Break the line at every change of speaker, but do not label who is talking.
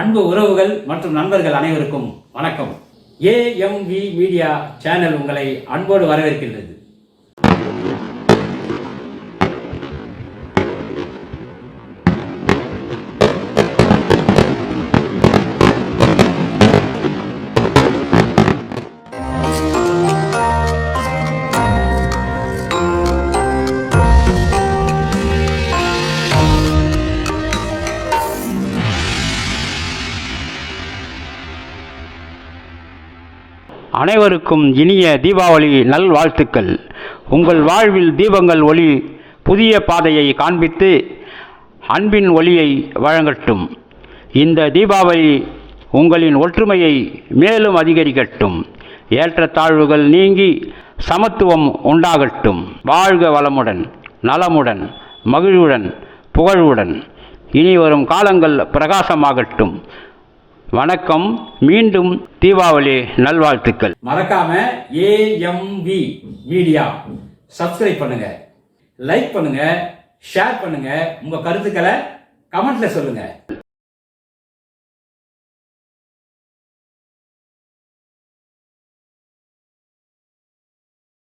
அன்பு உறவுகள் மற்றும் நண்பர்கள் அனைவருக்கும் வணக்கம். ஏஎம்வி மீடியா சேனல் உங்களை அன்போடு வரவேற்கின்றது. அனைவருக்கும் இனிய தீபாவளி நல்வாழ்த்துக்கள். உங்கள் வாழ்வில் தீபங்கள் ஒளி புதிய பாதையை காண்பித்து அன்பின் ஒளியை வழங்கட்டும். இந்த தீபாவளி உங்களின் ஒற்றுமையை மேலும் அதிகரிக்கட்டும். ஏற்றத்தாழ்வுகள் நீங்கி சமத்துவம் உண்டாகட்டும். வாழ்க வளமுடன் நலமுடன் மகிழ்வுடன் புகழ்வுடன் இனி வரும் காலங்கள் பிரகாசமாகட்டும். வணக்கம். மீண்டும் தீபாவளி நல்வாழ்த்துக்கள். மறக்காம ஏஎம்வி மீடியா. சப்ஸ்கிரைப் பண்ணுங்க. லைக் பண்ணுங்க. ஷேர் பண்ணுங்க. உங்க கருத்துக்களை கமெண்ட்ல சொல்லுங்க.